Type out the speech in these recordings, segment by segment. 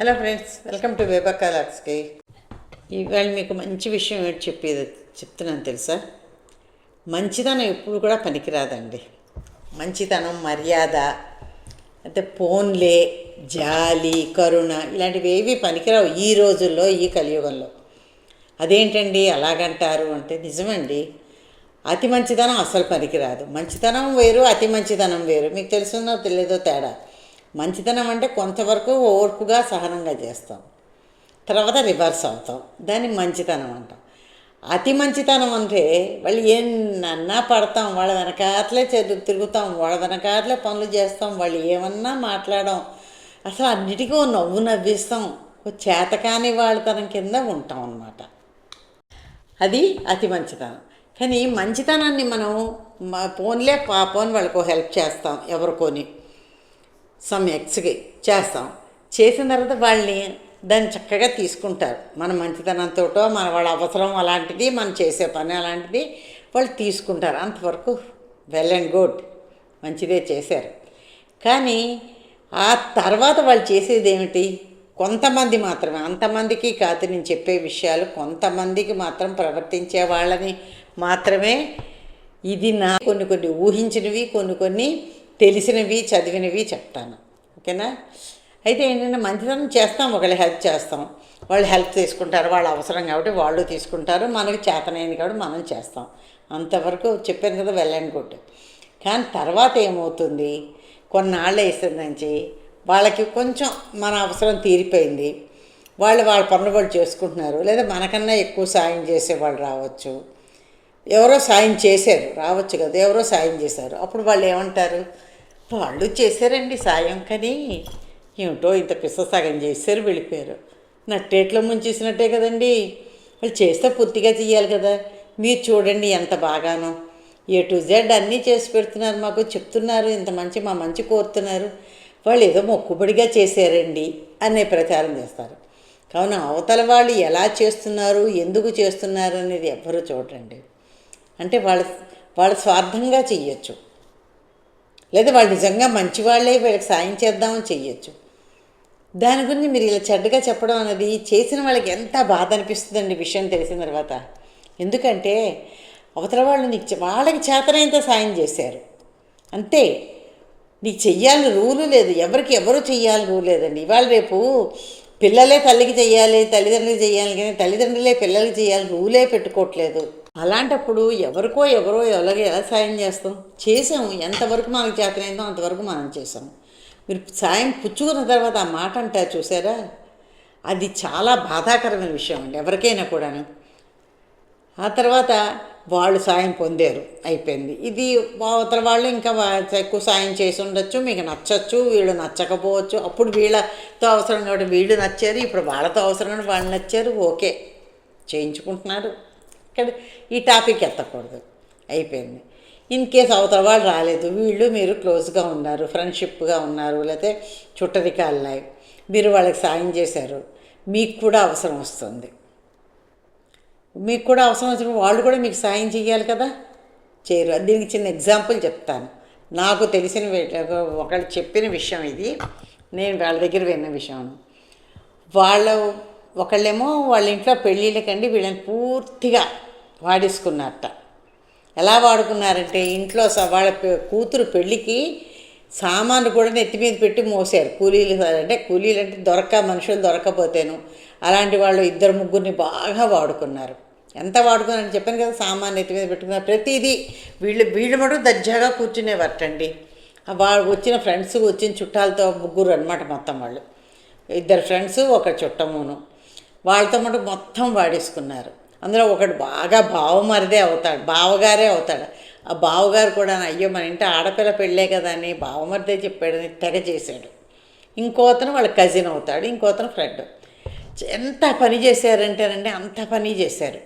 Hello friends welcome to వేబక్క లాక్స్కి ఇవాళ మీకు మంచి విషయం ఏంటి చెప్పేది చెప్తున్నాను తెలుసా? మంచితనం ఎప్పుడు కూడా పనికిరాదండి. మంచితనం మర్యాద అంటే పోన్లే జాలి కరుణ ఇలాంటివి ఏవి పనికిరావు ఈ రోజుల్లో ఈ కలియుగంలో. అదేంటండి అలాగంటారు అంటే నిజమండి అతి మంచితనం అస్సలు పనికిరాదు. మంచితనం వేరు అతి మంచితనం వేరు. మీకు తెలుసుందో తెలియదో తేడా. మంచితనం అంటే కొంతవరకు ఓర్పుగా సహనంగా చేస్తాం. తర్వాత రివర్స్ అవుతాం. దాన్ని మంచితనం అంటాం. అతి మంచితనం అంటే వాళ్ళు ఏమన్నా పడతాం వాళ్ళ వెనకాతలే చెరు- తిరుగుతాం వాళ్ళ వెనకాతలే పనులు చేస్తాం వాళ్ళు ఏమన్నా మాట్లాడడం. అసలు అన్నిటికీ నవ్వు నవ్విస్తాం. ఓ చేతకాని వాళ్ళతనం కింద ఉంటాం అన్నమాట. అది అతి మంచితనం. కానీ మంచితనాన్ని మనం పోన్లే ఫోన్లే పాపం వాళ్ళకు హెల్ప్ చేస్తాం ఎవరికోని. సమ్ ఎక్స్కి చేస్తాం. చేసిన తర్వాత వాళ్ళని దాన్ని చక్కగా తీసుకుంటారు. మన మంచితనంతోటో మన వాళ్ళ అవసరం అలాంటిది మనం చేసే పని అలాంటిది వాళ్ళు తీసుకుంటారు. అంతవరకు వెల్ అండ్ గుడ్. మంచిదే చేశారు. కానీ ఆ తర్వాత వాళ్ళు చేసేది ఏమిటి? కొంతమంది మాత్రమే. అంతమందికి కాదు నేను చెప్పే విషయాలు కొంతమందికి మాత్రం ప్రవర్తించే వాళ్ళని మాత్రమే. ఇది నా కొన్ని కొన్ని ఊహించినవి కొన్ని కొన్ని తెలిసినవి చదివినవి చెప్తాను. ఓకేనా? అయితే ఏంటంటే మంచితనం చేస్తాం ఒకళ్ళు హెల్ప్ చేస్తాం. వాళ్ళు హెల్ప్ తీసుకుంటారు వాళ్ళ అవసరం కాబట్టి వాళ్ళు తీసుకుంటారు. మనకి చేతనైంది కాబట్టి మనం చేస్తాం. అంతవరకు చెప్పాను కదా వెళ్ళండి కొట్టు కానీ తర్వాత ఏమవుతుంది? కొన్నాళ్ళు వేసిన నుంచి వాళ్ళకి కొంచెం మన అవసరం తీరిపోయింది. వాళ్ళు వాళ్ళ పనులు వాళ్ళు చేసుకుంటున్నారు. లేదా మనకన్నా ఎక్కువ సాయం చేసేవాళ్ళు రావచ్చు. ఎవరో సాయం చేశారు రావచ్చు కదా ఎవరో సాయం చేశారు. అప్పుడు వాళ్ళు ఏమంటారు? వాళ్ళు చేశారండి సాయం కానీ ఏమిటో ఇంత పిస్స సగం చేశారు వెళ్ళిపోయారు. నట్టేట్లో ముంచేసినట్టే కదండి. వాళ్ళు చేస్తే పూర్తిగా చెయ్యాలి కదా. మీరు చూడండి ఎంత బాగానో. ఏ టు జెడ్ అన్నీ చేసి పెడుతున్నారు మాకు చెప్తున్నారు ఇంత మంచి మా మంచి కోరుతున్నారు. వాళ్ళు ఏదో మొక్కుబడిగా చేశారండి అనే ప్రచారం చేస్తారు. కావున అవతల వాళ్ళు ఎలా చేస్తున్నారు ఎందుకు చేస్తున్నారు అనేది ఎవ్వరూ చూడండి అంటే వాళ్ళ వాళ్ళ స్వార్థంగా చెయ్యొచ్చు. లేదా వాళ్ళు నిజంగా మంచి వాళ్ళే వీళ్ళకి సాయం చేద్దామని చెయ్యొచ్చు. దాని గురించి మీరు ఇలా చెడ్డగా చెప్పడం అనేది చేసిన వాళ్ళకి ఎంత బాధ అనిపిస్తుందండి విషయం తెలిసిన తర్వాత. ఎందుకంటే అవతల వాళ్ళు నీకు వాళ్ళకి చేతనైనంత సాయం చేశారు. అంతే. నీకు చెయ్యాలని రూలు లేదు. ఎవరికి ఎవరు చెయ్యాలని రూలు లేదండి. ఇవాళ రేపు పిల్లలే తల్లికి చెయ్యాలి తల్లిదండ్రులు చేయాలి కానీ తల్లిదండ్రులే పిల్లలకి చేయాలి రూలే పెట్టుకోవట్లేదు. అలాంటప్పుడు ఎవరికో ఎవరో ఎవరికి ఎలా సాయం చేస్తాం? చేసాము. ఎంతవరకు మనకు చేతనైందో అంతవరకు మనం చేసాము మీరు సాయం పుచ్చుకున్న తర్వాత ఆ మాట అంటారు చూసారా? అది చాలా బాధాకరమైన విషయం అండి. ఎవరికైనా కూడాను. ఆ తర్వాత వాళ్ళు సాయం పొందారు. అయిపోయింది. ఇది అవతల వాళ్ళు ఇంకా ఎక్కువ సాయం చేసి ఉండొచ్చు. మీకు నచ్చచ్చు. వీళ్ళు నచ్చకపోవచ్చు. అప్పుడు వీళ్ళతో అవసరం కాబట్టి వీళ్ళు నచ్చారు. ఇప్పుడు వాళ్ళతో అవసరం కాబట్టి వాళ్ళు నచ్చారు. ఓకే. చేయించుకుంటున్నారు. ఇక్కడ ఈ టాపిక్ ఎత్తకూడదు. అయిపోయింది. ఇన్ కేస్ అవతల వాళ్ళు రాలేదు వీళ్ళు మీరు క్లోజ్గా ఉన్నారు ఫ్రెండ్షిప్గా ఉన్నారు లేకపోతే చుట్టరికాళ్ళాయి మీరు వాళ్ళకి సాయం చేశారు మీకు కూడా అవసరం వస్తుంది. మీకు కూడా అవసరం వచ్చినప్పుడు వాళ్ళు కూడా మీకు సాయం చేయాలి కదా? చేయరు. దీనికి చిన్న ఎగ్జాంపుల్ చెప్తాను. నాకు తెలిసిన ఒకళ్ళు చెప్పిన విషయం ఇది. నేను వాళ్ళ దగ్గర విన్న విషయం. వాళ్ళ ఒకళ్ళేమో వాళ్ళ ఇంట్లో పెళ్ళిళ్ళకండి వీళ్ళని పూర్తిగా వాడేసుకున్నారట ఎలా వాడుకున్నారంటే ఇంట్లో స- వాళ్ళ కూతురు పెళ్ళికి సామాన్లు కూడా నెత్తి మీద పెట్టి మోసారు. కూలీలు అంటే కూలీలు అంటే దొరక మనుషులు దొరకపోతేను అలాంటి వాళ్ళు ఇద్దరు ముగ్గురిని బాగా వాడుకున్నారు. ఎంత వాడుకున్నారని చెప్పాను కదా సామాన్ నెత్తి మీద పెట్టుకున్నారు. ప్రతిదీ వీళ్ళు వీళ్ళు మటుకు దర్జాగా కూర్చునేవారటండి. వాళ్ళు వచ్చిన ఫ్రెండ్స్ వచ్చిన చుట్టాలతో ముగ్గురు అనమాట మొత్తం వాళ్ళు. ఇద్దరు ఫ్రెండ్స్ ఒక చుట్టమును. వాళ్ళతో మటు మొత్తం వాడేసుకున్నారు. అందులో ఒకడు బాగా బావమరిదే అవుతాడు బావగారే అవుతాడు. ఆ బావగారు కూడా అయ్యో మన ఇంటి ఆడపిల్ల పెళ్ళే కదా అని బావమరిదే చెప్పాడని తెగ చేశాడు. ఇంకో అతను వాళ్ళ కజిన్ అవుతాడు ఇంకోతను ఫ్రెండ్ ఎంత పని చేశారంటేనండి అంత పని చేశారు.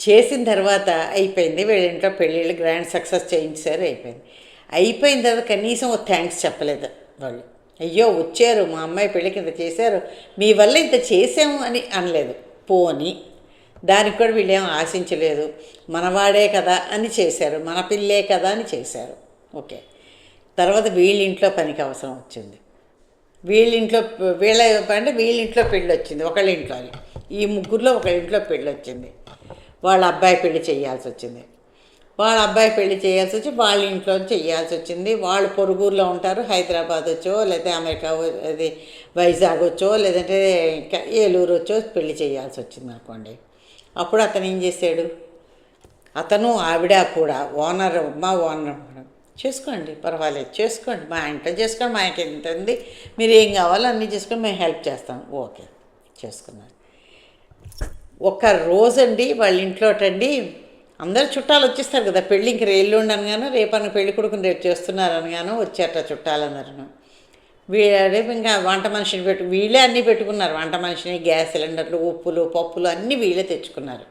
చేసిన తర్వాత అయిపోయింది వీళ్ళ ఇంట్లో పెళ్ళిళ్ళు గ్రాండ్ సక్సెస్ చేయించారు అయిపోయింది. అయిపోయిన తర్వాత కనీసం ఒక థ్యాంక్స్ చెప్పలేదు వాళ్ళు. అయ్యో వచ్చారు మా అమ్మాయి పెళ్ళికి ఇంత చేశారు మీ వల్ల ఇంత చేసాము అని అనలేదు. పోని దానికి కూడా వీళ్ళేం ఆశించలేదు. మనవాడే కదా అని చేశారు. మన పిల్లే కదా అని చేశారు. ఓకే. తర్వాత వీళ్ళింట్లో పనికి అవసరం వచ్చింది. వీళ్ళింట్లో వీళ్ళ అంటే వీళ్ళింట్లో పెళ్ళి వచ్చింది. ఒకళ్ళ ఇంట్లో ఈ ముగ్గురులో ఒకళ్ళింట్లో పెళ్ళి వచ్చింది. వాళ్ళ అబ్బాయి పెళ్ళి చేయాల్సి వచ్చింది. వాళ్ళ అబ్బాయి పెళ్ళి చేయాల్సి వచ్చి వాళ్ళ ఇంట్లో చేయాల్సి వచ్చింది. వాళ్ళు పొరుగురులో ఉంటారు. హైదరాబాద్ వచ్చో లేకపోతే అమెరికా అది వైజాగ్ వచ్చో లేదంటే ఏలూరు వచ్చో పెళ్ళి చేయాల్సి వచ్చింది అనుకోండి. అప్పుడు అతను ఏం చేశాడు? అతను ఆవిడ కూడా ఓనర్ మా ఓనర్ చేసుకోండి పర్వాలేదు చేసుకోండి మా ఇంట్లో చేసుకోండి మా ఇంట్లో ఎంత ఉంది మీరు ఏం కావాలో అన్నీ చేసుకొని మేము హెల్ప్ చేస్తాం. ఓకే చేసుకున్నారు. ఒక రోజండి వాళ్ళ ఇంట్లోటండి అందరు చుట్టాలు వచ్చేస్తారు కదా పెళ్ళి ఇంక ఎల్లుండి అనగాను రేపు అన్న పెళ్ళి కొడుకుని రేపు చేస్తున్నారు అనగాను వచ్చేట చుట్టాలన్నారు వీళ్ళే ఇంకా వంట మనిషిని పెట్టు వీళ్ళే అన్నీ పెట్టుకున్నారు. వంట మనిషిని గ్యాస్ సిలిండర్లు ఉప్పులు పప్పులు అన్నీ వీళ్ళే తెచ్చుకున్నారు.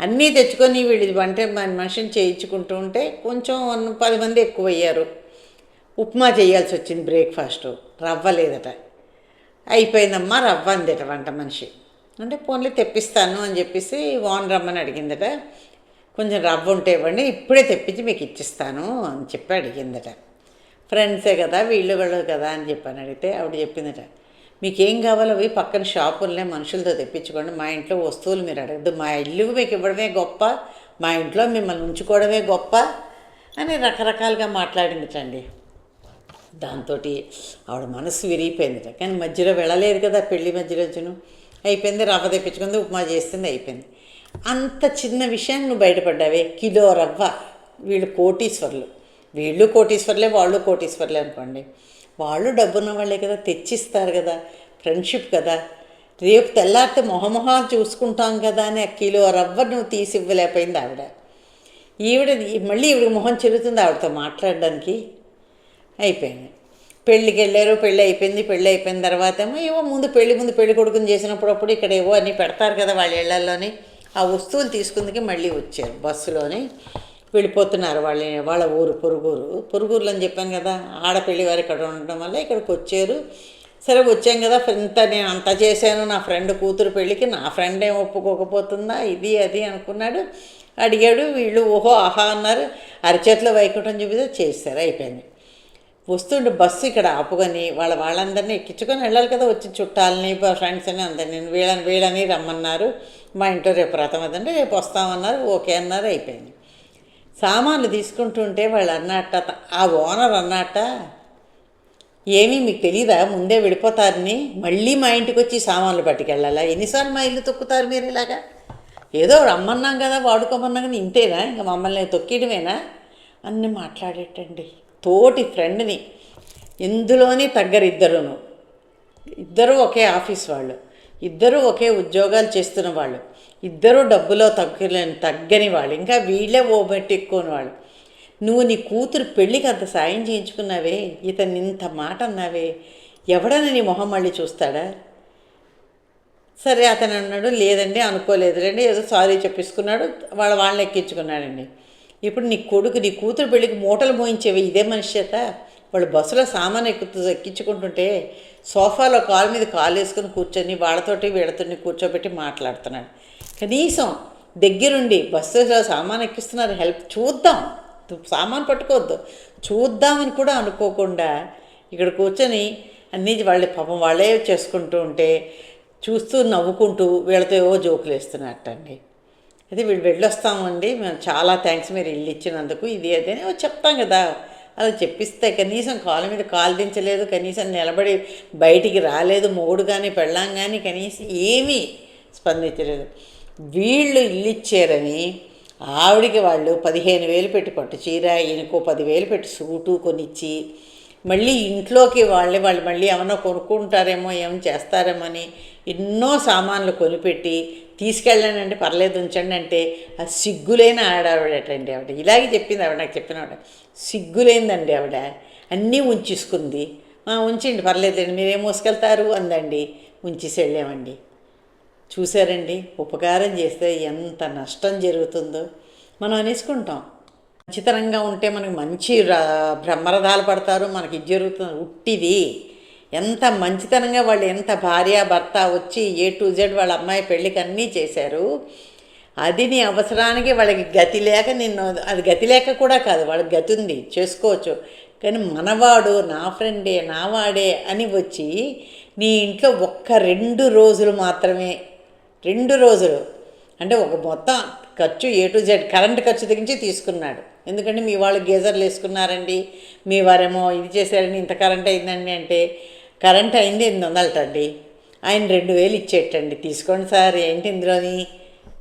అన్నీ తెచ్చుకొని వీళ్ళు వంట మన మనిషిని చేయించుకుంటూ ఉంటే కొంచెం పది మంది ఎక్కువ అయ్యారు ఉప్మా చేయాల్సి వచ్చింది బ్రేక్ఫాస్ట్. రవ్వ లేదట. అయిపోయిందమ్మా రవ్వ అందట వంట మనిషి. అంటే పోన్లే తెప్పిస్తాను అని చెప్పేసి ఓన్ రమ్మని అడిగిందట. కొంచెం రవ్వ ఉంటే ఇవ్వండి ఇప్పుడే తెప్పించి మీకు ఇచ్చిస్తాను అని చెప్పి అడిగిందట. ఫ్రెండ్సే కదా వీళ్ళు వెళ్ళదు కదా అని చెప్పాను అడిగితే ఆవిడ చెప్పిందట మీకేం కావాలో అవి పక్కన షాపులనే మనుషులతో తెప్పించుకోండి మా ఇంట్లో వస్తువులు మీరు అడగద్దు మా ఇల్లు మీకు ఇవ్వడమే గొప్ప మా ఇంట్లో మిమ్మల్ని ఉంచుకోవడమే గొప్ప అని రకరకాలుగా మాట్లాడిందిటండి. దాంతో ఆవిడ మనసు విరిగిపోయిందిట కానీ మధ్యలో వెళ్ళలేదు కదా పెళ్ళి మధ్యలోచును అయిపోయింది రవ్వ తెప్పించుకుంది ఉప్మా చేస్తుంది అయిపోయింది. అంత చిన్న విషయాన్ని నువ్వు బయటపడ్డావే కిలో రవ్వ వీళ్ళు కోటీశ్వర్లు వీళ్ళు కోటీశ్వర్లే వాళ్ళు కోటీశ్వర్లే అనుకోండి. వాళ్ళు డబ్బున్న వాళ్ళే కదా తెచ్చిస్తారు కదా ఫ్రెండ్షిప్ కదా. రేపు తెల్లారితే మొహమొహాలు చూసుకుంటాం కదా అని ఆ కిలో రవ్వ నువ్వు తీసి ఇవ్వలేకపోయింది ఆవిడ. ఈవిడ మళ్ళీ ఈవిడ మొహం చెల్లుతుంది ఆవిడతో మాట్లాడడానికి. అయిపోయింది. పెళ్ళికి వెళ్ళారు పెళ్ళి అయిపోయింది పెళ్ళి అయిపోయిన తర్వాత ఏమో ఏవో ముందు పెళ్ళి ముందు పెళ్ళి కొడుకుని చేసినప్పుడు అప్పుడు ఇక్కడ ఏవో అన్నీ పెడతారు కదా వాళ్ళ ఇళ్ళలోని ఆ వస్తువులు తీసుకుందుకే మళ్ళీ వచ్చారు బస్సులోని. వెళ్ళిపోతున్నారు వాళ్ళ వాళ్ళ ఊరు పొరుగురు. పొరుగురులు అని చెప్పాను కదా ఆడపిల్లి వారు ఇక్కడ ఉండడం వల్ల ఇక్కడికి వచ్చారు. సరే వచ్చాం కదా ఇంత నేను అంత చేశాను నా ఫ్రెండ్ కూతురు పెళ్ళికి నా ఫ్రెండ్ ఏం ఒప్పుకోకపోతుందా ఇది అది అనుకున్నాడు. అడిగాడు వీళ్ళు ఓహో ఆహా అన్నారు. అరిచేతిలో వైకుంఠం చూపితే చేస్తారు అయిపోయింది. వస్తుండే బస్సు ఇక్కడ ఆపుకొని వాళ్ళ వాళ్ళందరినీ ఎక్కించుకొని వెళ్ళాలి కదా వచ్చి చుట్టాలని ఫ్రెండ్స్ అని అందరినీ వీళ్ళని వీళ్ళని రమ్మన్నారు. మా ఇంట్లో రేపు రథం అదంటే రేపు వస్తామన్నారు ఓకే అన్నారు అయిపోయింది. సామాన్లు తీసుకుంటుంటే వాళ్ళు అన్నట్ట ఆ ఓనర్ అన్నట్ట ఏమీ మీకు తెలీదా? ముందే వెళ్ళిపోతారని మళ్ళీ మా ఇంటికి వచ్చి సామాన్లు పట్టుకెళ్ళాలా? ఎన్నిసార్లు మా ఇల్లు తొక్కుతారు మీరు ఇలాగా? ఏదో రమ్మన్నాం కదా వాడుకోమన్నాం కానీ ఇంతేనా? ఇంకా మమ్మల్ని తొక్కియడమేనా? అన్ని మాట్లాడేటండి. తోటి ఫ్రెండ్ని. ఎందులోని తగ్గరు ఇద్దరును. ఇద్దరు ఒకే ఆఫీస్ వాళ్ళు. ఇద్దరు ఒకే ఉద్యోగాలు చేస్తున్న వాళ్ళు. ఇద్దరు డబ్బులో తగ్గలేని తగ్గని వాళ్ళు. ఇంకా వీళ్ళే ఓ ఎక్కువని వాళ్ళు. నువ్వు నీ కూతురు పెళ్ళికి అంత సాయం చేయించుకున్నావే? ఇతను ఇంత మాట అన్నావే? ఎవడని నీ మొహం మళ్ళీ చూస్తాడా? సరే అతను అన్నాడు లేదండి అనుకోలేదు. రండి ఏదో సారీ చెప్పేసుకున్నాడు వాళ్ళ వాళ్ళని ఎక్కించుకున్నాడండి. ఇప్పుడు నీ కొడుకు నీ కూతురు పెళ్ళికి మూటలు మోయించేవి? ఇదే మనిషి చేత వాళ్ళు బస్సులో సామాన్ ఎక్కుతూ ఎక్కించుకుంటుంటే సోఫాలో కాలు మీద కాలు వేసుకుని కూర్చొని వాళ్ళతోటి వీళ్ళతోటి కూర్చోబెట్టి మాట్లాడుతున్నాడు. కనీసం దగ్గరుండి బస్సులో సామాన్ ఎక్కిస్తున్నారు. హెల్ప్ చూద్దాం. సామాన్ పట్టుకోవద్దు. చూద్దామని కూడా అనుకోకుండా ఇక్కడ కూర్చొని అన్నీ వాళ్ళ పాపం వాళ్ళే చేసుకుంటూ ఉంటే చూస్తూ నవ్వుకుంటూ వీళ్ళతో ఏవో జోకులు వేస్తున్నట్టండి. అయితే వీళ్ళు వెళ్ళొస్తామండి. మేము చాలా థ్యాంక్స్ మీరు ఇల్లు ఇచ్చినందుకు. ఇది అదేనే చెప్తాం కదా. అలా చెప్పిస్తే కనీసం కాలు మీద కాలు దించలేదు. కనీసం నిలబడి బయటికి రాలేదు. మొగుడు కానీ పెళ్ళాం కానీ కనీసం ఏమీ స్పందించలేదు. వీళ్ళు ఇల్లు ఇచ్చారని ఆవిడికి వాళ్ళు పదిహేను వేలు పెట్టి పట్టు చీర ఈయనకో పదివేలు పెట్టి సూటు కొనిచ్చి మళ్ళీ ఇంట్లోకి వాళ్ళే వాళ్ళు మళ్ళీ ఏమైనా కొనుక్కుంటారేమో ఏం చేస్తారేమో అని ఎన్నో సామాన్లు కొనిపెట్టి తీసుకెళ్ళానంటే పర్లేదు ఉంచండి అంటే ఆ సిగ్గులేని ఆడావిడటండి ఆవిడ. ఇలాగే చెప్పింది ఆవిడ నాకు చెప్పిన ఆవిడ. సిగ్గులేందండి ఆవిడ. అన్నీ ఉంచేసుకుంది. ఉంచండి పర్లేదండి మీరేం మోసుకెళ్తారు? అందండి. ఉంచేసి వెళ్ళామండి. చూశారండి. ఉపకారం చేస్తే ఎంత నష్టం జరుగుతుందో మనం అనేసుకుంటాం. మంచితనంగా ఉంటే మనకి మంచి బ్రహ్మరథాలు పడతారు మనకి ఇది జరుగుతుంది. ఉట్టిది. ఎంత మంచితనంగా వాళ్ళు ఎంత భార్య భర్త వచ్చి ఏ టు జెడ్ వాళ్ళ అమ్మాయి పెళ్ళికి అన్నీ చేశారు అది నీ అవసరానికి వాళ్ళకి గతి లేక నిన్ను అది గతి లేక కూడా కాదు వాళ్ళకి గతి ఉంది చేసుకోవచ్చు. కానీ మనవాడు నా ఫ్రెండే నా వాడే అని వచ్చి నీ ఇంట్లో ఒక్క రెండు రోజులు మాత్రమే రెండు రోజులు. అంటే ఒక మొత్తం ఖర్చు ఏ టు జెడ్ కరెంట్ ఖర్చు తెగించి తీసుకున్నాడు. ఎందుకంటే మీ వాళ్ళు గీజర్లు వేసుకున్నారండి. మీ వారేమో ఇది చేశారని ఇంత కరెంట్ అయిందండి అంటే కరెంట్ అయింది ఎనిమిది వందలటండి ఆయన రెండు వేలు ఇచ్చేటండి. తీసుకోండి సార్ ఏంటి ఇందులోని?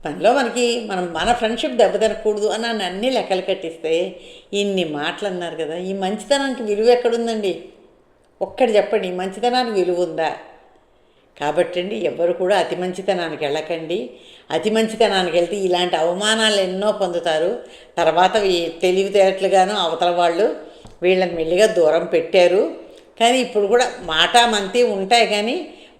పనిలో మనకి మనం మన ఫ్రెండ్షిప్ దెబ్బతినకూడదు అని నన్ను అన్ని లెక్కలు కట్టిస్తే ఇన్ని మాటలు అన్నారు కదా. ఈ మంచితనానికి విలువ ఎక్కడుందండి? ఒక్కటి చెప్పండి ఈ మంచితనానికి విలువ ఉందా? కాబట్టండి ఎవ్వరు కూడా అతి మంచితనానికి వెళ్ళకండి అతి మంచితనానికి వెళ్తే ఇలాంటి అవమానాలు ఎన్నో పొందుతారు. తర్వాత తెలివితేటలుగాను అవతల వాళ్ళు వీళ్ళని మెల్లిగా దూరం పెట్టారు. కానీ ఇప్పుడు కూడా మాట మంతి ఉంటాయి కానీ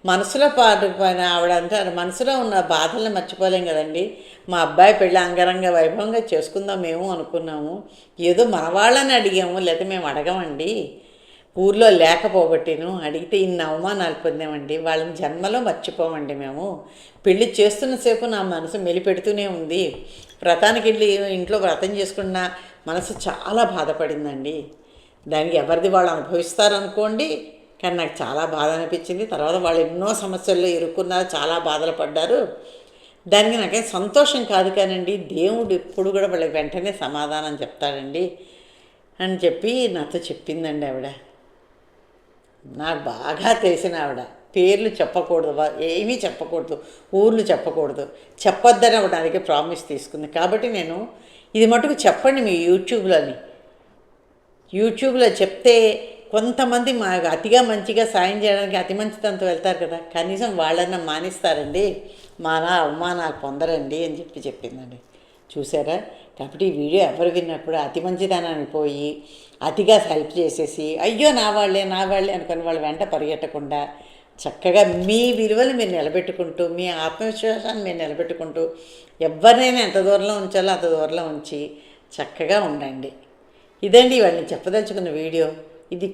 మనసులో పాటు పైన ఆవిడ అంటారు మనసులో ఉన్న బాధలను మర్చిపోలేం కదండి. మా అబ్బాయి పెళ్ళి అంగరంగ వైభవంగా చేసుకుందాం మేము అనుకున్నాము. ఏదో మన వాళ్ళని అడిగాము లేకపోతే మేము అడగమండి. ఊర్లో లేకపోబట్టిను అడిగితే ఇన్ని అవమానాలు పొందామండి వాళ్ళని జన్మలో మర్చిపోమండి మేము. పెళ్ళి చేస్తున్నసేపు నా మనసు మెలిపెడుతూనే ఉంది. వ్రతానికి వెళ్ళి ఇంట్లో వ్రతం చేసుకున్న మనసు చాలా బాధపడిందండి. దానికి ఎవరిది వాళ్ళు అనుభవిస్తారనుకోండి కానీ నాకు చాలా బాధ అనిపించింది. తర్వాత వాళ్ళు ఎన్నో సమస్యల్లో ఇరుక్కున్నారు చాలా బాధలు పడ్డారు. దానికి నాకేం సంతోషం కాదు కానండి దేవుడు ఎప్పుడు కూడా వాళ్ళకి వెంటనే సమాధానం చెప్తాడండి అని చెప్పి నాతో చెప్పిందండి ఆవిడ. నాకు బాగా తెలిసిన ఆవిడ. పేర్లు చెప్పకూడదు వా- ఏమీ చెప్పకూడదు ఊర్లు చెప్పకూడదు. చెప్పొద్దని ఆవిడ నా ప్రామిస్ తీసుకుంది. కాబట్టి నేను ఇది మటుకు చెప్పండి మీ యూట్యూబ్లోని. యూట్యూబ్లో చెప్తే కొంతమంది మా అతిగా మంచిగా సాయం చేయడానికి అతి మంచితనంతో వెళ్తారు కదా. కనీసం వాళ్ళన్నా మానిస్తారండి. మాన అవమానాలు పొందరండి అని చెప్పి చెప్పిందండి. చూసారా? కాబట్టి ఈ వీడియో ఎవరు విన్నప్పుడు అతి మంచిదనానికి పోయి అతిగా హెల్ప్ చేసేసి అయ్యో నా వాళ్ళే నా వాళ్ళే అనుకుని వాళ్ళ వెంట పరిగెట్టకుండా చక్కగా మీ విలువలు మీరు నిలబెట్టుకుంటూ మీ ఆత్మవిశ్వాసాన్ని మీరు నిలబెట్టుకుంటూ ఎవరినైనా ఎంత దూరంలో ఉంచాలో అంత దూరంలో ఉంచి చక్కగా ఉండండి. ఇదండి వాళ్ళని చెప్పదలుచుకున్న వీడియో. ఇది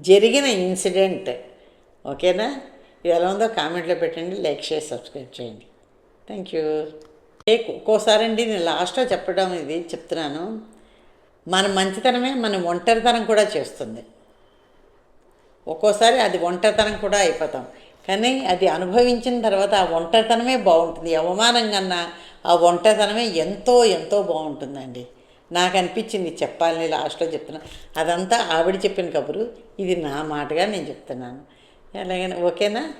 జరిగిన ఇన్సిడెంట్. ఓకేనా? ఇది ఎలా ఉందో కామెంట్లో పెట్టండి లైక్ చేసి సబ్స్క్రైబ్ చేయండి. Thank you. ఒక్కోసారి అండి నేను లాస్ట్లో చెప్పడం ఇది చెప్తున్నాను. మన మంచితనమే మన ఒంటరితనం కూడా చేస్తుంది. ఒక్కోసారి అది ఒంటరితనం కూడా అయిపోతాం. కానీ అది అనుభవించిన తర్వాత ఆ ఒంటరితనమే బాగుంటుంది. అవమానం కన్నా ఆ ఒంటరితనమే ఎంతో ఎంతో బాగుంటుందండి. నాకు అనిపించింది చెప్పాలని లాస్ట్లో చెప్తున్నా. అదంతా ఆవిడ చెప్పిన కబురు. ఇది నా మాటగా నేను చెప్తున్నాను. ఎలాగైనా ఓకేనా?